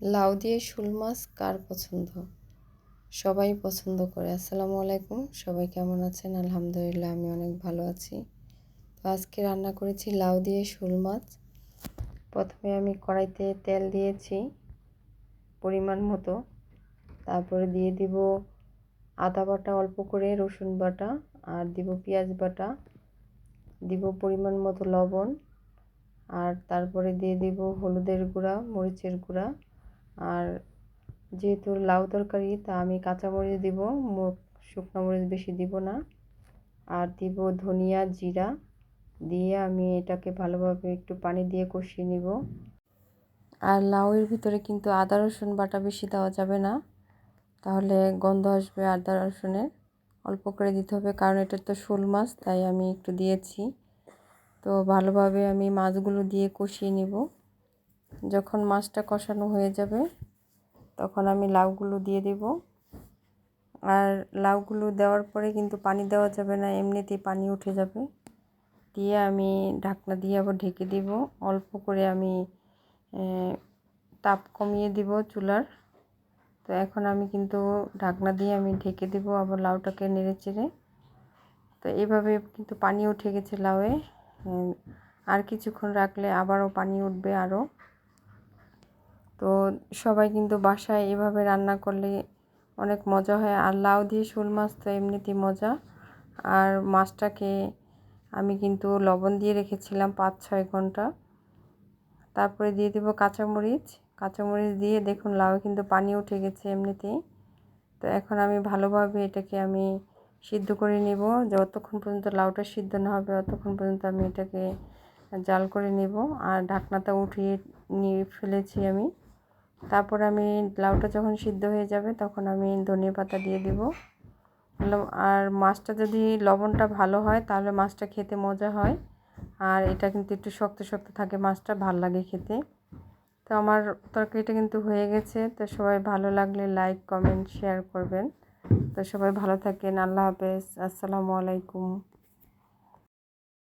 লাউ দিয়ে শোল মাছ কার পছন্দ? সবাই পছন্দ করে। আসসালামু আলাইকুম। সবাই কেমন আছেন? আলহামদুলিল্লাহ, আমি অনেক ভালো আছি। তো আজকে রান্না করেছি লাউ দিয়ে শোল মাছ। প্রথমে আমি কড়াইতে তেল দিয়েছি, পরিমাণ মতো। তারপরে দিয়ে দিব আদা বাটা, অল্প করে রসুন বাটা, আর দিব পেঁয়াজ বাটা। দিব পরিমাণ মতো লবণ। আর তারপরে দিয়ে দিব হলুদের গুঁড়া, মরিচের গুঁড়া। আর যেহেতু লাউ তরকারি, তা আমি কাঁচামরিচ দিব। শুকনো মরিচ বেশি দিব না। আর দিব ধনিয়া জিরা দিয়ে আমি এটাকে ভালোভাবে একটু পানি দিয়ে কষিয়ে নিব। আর লাউয়ের ভিতরে কিন্তু আদা, রসুন বাটা বেশি দেওয়া যাবে না। তাহলে গন্ধ আসবে আদা, রসুনের। অল্প করে দিতে হবে, কারণ এটা তো শোল মাছ, তাই আমি একটু দিয়েছি। তো ভালোভাবে আমি মাছগুলো দিয়ে কষিয়ে নিব। যখন মাছটা কষানো হয়ে যাবে, তখন আমি লাউগুলো দিয়ে দেব। আর লাউগুলো দেওয়ার পরে কিন্তু পানি দেওয়া যাবে না, এমনিতেই পানি উঠে যাবে। দিয়ে আমি ঢাকনা দিয়ে আবার ঢেকে দিব। অল্প করে আমি তাপ কমিয়ে দিব চুলার। তো এখন আমি কিন্তু ঢাকনা দিয়ে আমি ঢেকে দেব আবার লাউটাকে নেড়ে চেড়ে। তো এভাবে কিন্তু পানি উঠে গেছে লাউয়ে। আর কিছুক্ষণ রাখলে আবারও পানি উঠবে আরও। তো সবাই কিন্তু বাসায় এভাবে রান্না করলে অনেক মজা হয়। আর লাউ দিয়ে শোল মাছ তো এমনিতেই মজা। আর মাছটাকে আমি কিন্তু লবণ দিয়ে রেখেছিলাম পাঁচ, ছয় ঘণ্টা। তারপরে দিয়ে দেবো কাঁচামরিচ। কাঁচামরিচ দিয়ে দেখুন লাউ কিন্তু পানি উঠে গেছে এমনিতেই। তো এখন আমি ভালোভাবে এটাকে আমি সিদ্ধ করে নেব। যতক্ষণ পর্যন্ত লাউটা সিদ্ধ না হবে ততক্ষণ পর্যন্ত আমি এটাকে জাল করে নেব। আর ঢাকনাটা উঠিয়ে নিয়ে ফেলেছি আমি। তারপর আমি লাউটা যখন সিদ্ধ হয়ে যাবে তখন আমি ধনিয়া পাতা দিয়ে দিব। আর মাছটা যদি লবণটা ভালো হয় তাহলে মাছটা খেতে মজা হয়। আর এটা কিন্তু একটু শক্ত শক্ত থাকে, মাছটা ভালো লাগে খেতে। তো আমার তরকারিটা কিন্তু হয়ে গেছে। তো সবাই ভালো লাগলে লাইক কমেন্ট শেয়ার করবেন। তো সবাই ভালো থাকেন, আল্লাহ হাফেজ। আসসালামু আলাইকুম।